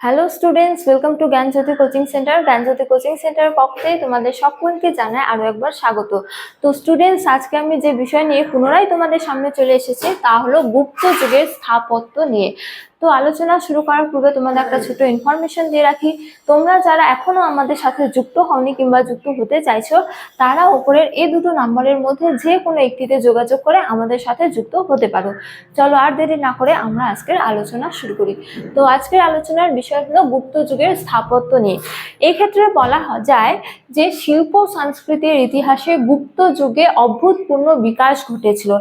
Hello students welcome to Gyanjyoti coaching centre Gyanjyoti coaching সেন্টারের পক্ষে তোমাদের সকলকে জানায় আরও একবার স্বাগত। তো স্টুডেন্টস আজকে আমি যে বিষয় নিয়ে পুনরায় তোমাদের সামনে চলে এসেছি তা হলো গুপ্ত যুগের স্থাপত্য নিয়ে। তো আলোচনা শুরু করার পূর্বে তোমাদের একটা ছোট ইনফরমেশন দিয়ে রাখি। তোমরা যারা এখনও আমাদের সাথে যুক্ত হওনি কিংবা যুক্ত হতে চাইছো, তারা ওপরের এই দুটো নাম্বারের মধ্যে যে কোনো একটিতে যোগাযোগ করে আমাদের সাথে যুক্ত হতে পারো। চলো আর দেরি না করে আমরা আজকের আলোচনা শুরু করি। তো আজকের আলোচনার বিষয় হলো গুপ্ত যুগের স্থাপত্য নিয়ে। এই ক্ষেত্রে বলা যায় যে শিল্প, সংস্কৃতির ইতিহাসে গুপ্ত যুগে অভূতপূর্ণ বিকাশ ঘটেছিল।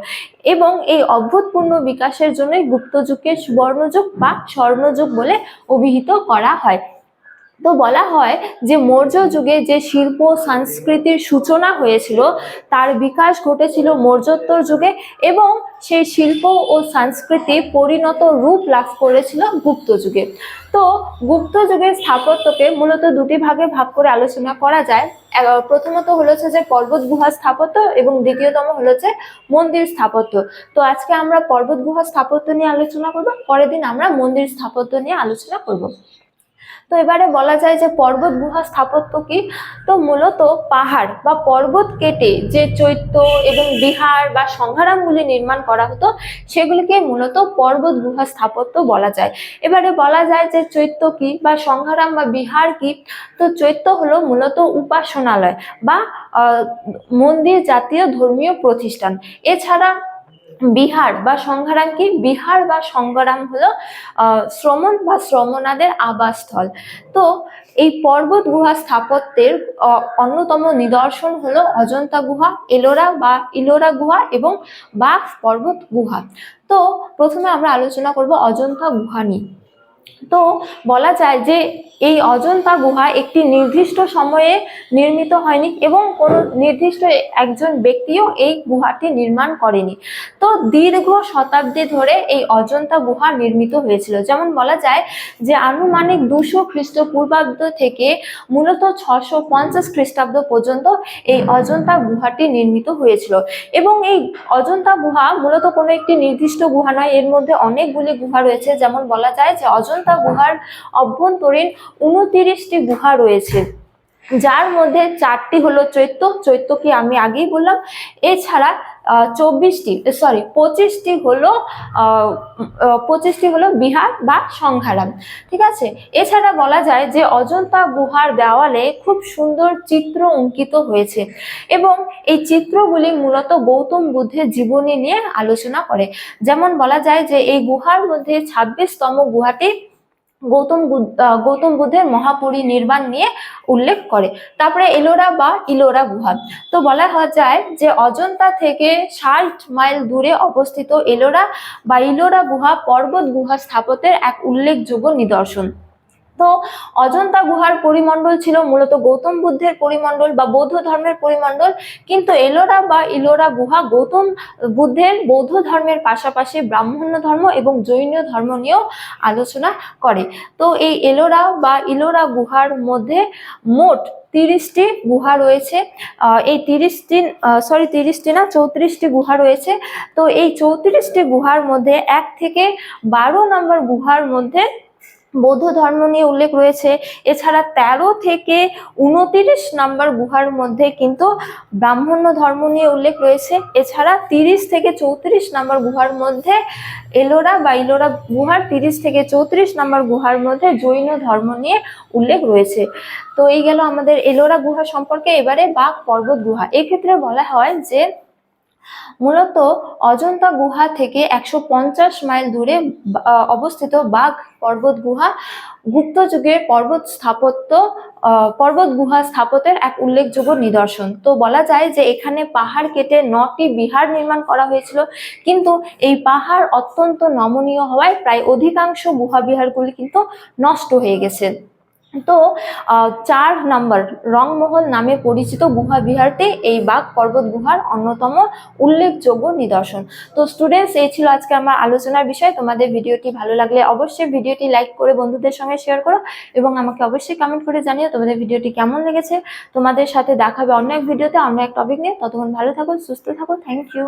এবং এই অভূতপূর্ণ বিকাশের জন্যই গুপ্ত যুগকে সুবর্ণযুগ বা স্বর্ণযুগ বলে অভিহিত করা হয়। তো বলা হয় যে মৌর্য যুগে যে শিল্প সংস্কৃতির সূচনা হয়েছিল, তার বিকাশ ঘটেছিল মৌর্যোত্তর যুগে এবং সেই শিল্প ও সংস্কৃতি পরিণত রূপ লাভ করেছিল গুপ্ত যুগে। তো গুপ্ত যুগের স্থাপত্যকে মূলত দুটি ভাগে ভাগ করে আলোচনা করা যায়। প্রথমত হলো যে পর্বত গুহা স্থাপত্য এবং দ্বিতীয়তম হলো মন্দির স্থাপত্য। তো আজকে আমরা পর্বত গুহা স্থাপত্য নিয়ে আলোচনা করব, পরের দিন আমরা মন্দির স্থাপত্য নিয়ে আলোচনা করব। তো এবারে বলা যায় যে পর্বত গুহা স্থাপত্য কি? তো মূলত পাহাড় বা পর্বত কেটে যে চৈত্য এবং বিহার বা সংঘারামগুলি নির্মাণ করা হতো, সেগুলিকে মূলত পর্বত গুহা স্থাপত্য বলা যায়। এবারে বলা যায় যে চৈত্য কি বা সংঘারাম বা বিহার কি? তো চৈত্য হলো মূলত উপাসনালয় বা মন্দির জাতীয় ধর্মীয় প্রতিষ্ঠান। এছাড়া বিহার বা সংঘারাম কি? বিহার বা সংগ্রাম হলো শ্রমণ বা শ্রমণাদের আবাসস্থল। তো এই পর্বত গুহা স্থাপত্যের অন্যতম নিদর্শন হলো অজন্তা গুহা এলোরা বা ইলোরা গুহা এবং বাঘ পর্বত গুহা তো প্রথমে আমরা আলোচনা করব অজন্তা গুহা নিয়ে। তো বলা যায় যে এই অজন্তা গুহা একটি নির্দিষ্ট সময়ে নির্মিত হয়নি এবং কোনো নির্দিষ্ট একজন ব্যক্তিও এই গুহাটি নির্মাণ করেনি। তো দীর্ঘ শতাব্দী ধরে এই অজন্তা গুহা নির্মিত হয়েছিল। যেমন বলা যায় যে আনুমানিক দুশো খ্রিস্টপূর্বাব্দ থেকে মূলত ছশো পঞ্চাশ খ্রিস্টাব্দ পর্যন্ত এই অজন্তা গুহাটি নির্মিত হয়েছিল। এবং এই অজন্তা গুহা মূলত কোনো একটি নির্দিষ্ট গুহা নয়, এর মধ্যে অনেকগুলি গুহা রয়েছে। যেমন বলা যায় যে অজন্তা গুহার অভ্যন্তরীণ উনতিরিশটি গুহা রয়েছে। যার মধ্যে চারটি হলো চৈত্য চৈত্য কি আমি আগেই বললাম। এছাড়া চব্বিশটি সরি পঁচিশটি হলো পঁচিশটি হলো বিহার বা সংঘারাম। ঠিক আছে? এছাড়া বলা যায় যে অজন্তা গুহার দেওয়ালে খুব সুন্দর চিত্র অঙ্কিত হয়েছে এবং এই চিত্রগুলি মূলত গৌতম বুদ্ধের জীবনী নিয়ে আলোচনা করে। যেমন বলা যায় যে এই গুহার মধ্যে ছাব্বিশতম গুহাটি গৌতম গৌতম বুদ্ধের মহাপরিনির্বাণ নিয়ে উল্লেখ করে। তারপরে এলোরা বা ইলোরা গুহা। তো বলা যায় যে অজন্তা থেকে ষাট মাইল দূরে অবস্থিত এলোরা বা ইলোরা গুহা পর্বত গুহা স্থাপত্যের এক উল্লেখযোগ্য নিদর্শন। তো অজন্তা গুহার পরিমণ্ডল ছিল মূলত গৌতম বুদ্ধের পরিমণ্ডল বা বৌদ্ধ ধর্মের পরিমণ্ডল। কিন্তু এলোরা বা ইলোরা গুহা গৌতম বুদ্ধের বৌদ্ধ ধর্মের পাশাপাশি ব্রাহ্মণ্য ধর্ম এবং জৈন ধর্ম নিয়েও আলোচনা করে। তো এই এলোরা বা ইলোরা গুহার মধ্যে মোট তিরিশটি গুহা রয়েছে। এই তিরিশটি সরি তিরিশটি না, চৌত্রিশটি গুহা রয়েছে। তো এই চৌত্রিশটি গুহার মধ্যে এক থেকে বারো নম্বর গুহার মধ্যে বৌদ্ধ ধর্ম নিয়ে উল্লেখ রয়েছে। এছাড়া তেরো থেকে উনতিরিশ নম্বর গুহার মধ্যে কিন্তু ব্রাহ্মণ্য ধর্ম নিয়ে উল্লেখ রয়েছে। এছাড়া তিরিশ থেকে চৌত্রিশ নম্বর গুহার মধ্যে এলোরা বা ইলোরা গুহার তিরিশ থেকে চৌত্রিশ নম্বর গুহার মধ্যে জৈন ধর্ম নিয়ে উল্লেখ রয়েছে। তো এই গেল আমাদের এলোরা গুহা সম্পর্কে। এবারে বাঘ পর্বত গুহা। এক্ষেত্রে বলা হয় যে মূলত অজন্তা গুহা থেকে একশো পঞ্চাশ মাইল দূরে অবস্থিত বাঘ পর্বত গুহা, গুপ্ত যুগের পর্বত স্থাপত্য পর্বত গুহা স্থাপত্যের এক উল্লেখযোগ্য নিদর্শন। তো বলা যায় যে এখানে পাহাড় কেটে নটি বিহার নির্মাণ করা হয়েছিল, কিন্তু এই পাহাড় অত্যন্ত নমনীয় হওয়ায় প্রায় অধিকাংশ গুহা বিহারগুলি কিন্তু নষ্ট হয়ে গেছে। তো চার নাম্বার, রংমহল নামে পরিচিত গুহা বিহারতে এই বাঘ পর্বত গুহার অন্যতম উল্লেখযোগ্য নিদর্শন। তো স্টুডেন্টস এই ছিল আজকে আমার আলোচনার বিষয়। তোমাদের ভিডিওটি ভালো লাগলে অবশ্যই ভিডিওটি লাইক করে বন্ধুদের সঙ্গে শেয়ার করো এবং আমাকে অবশ্যই কমেন্ট করে জানিও তোমাদের ভিডিওটি কেমন লেগেছে। তোমাদের সাথে দেখাবে অন্য এক ভিডিওতে অন্য এক টপিক নিয়ে। ততক্ষণ ভালো থাকো, সুস্থ থাকো। Thank you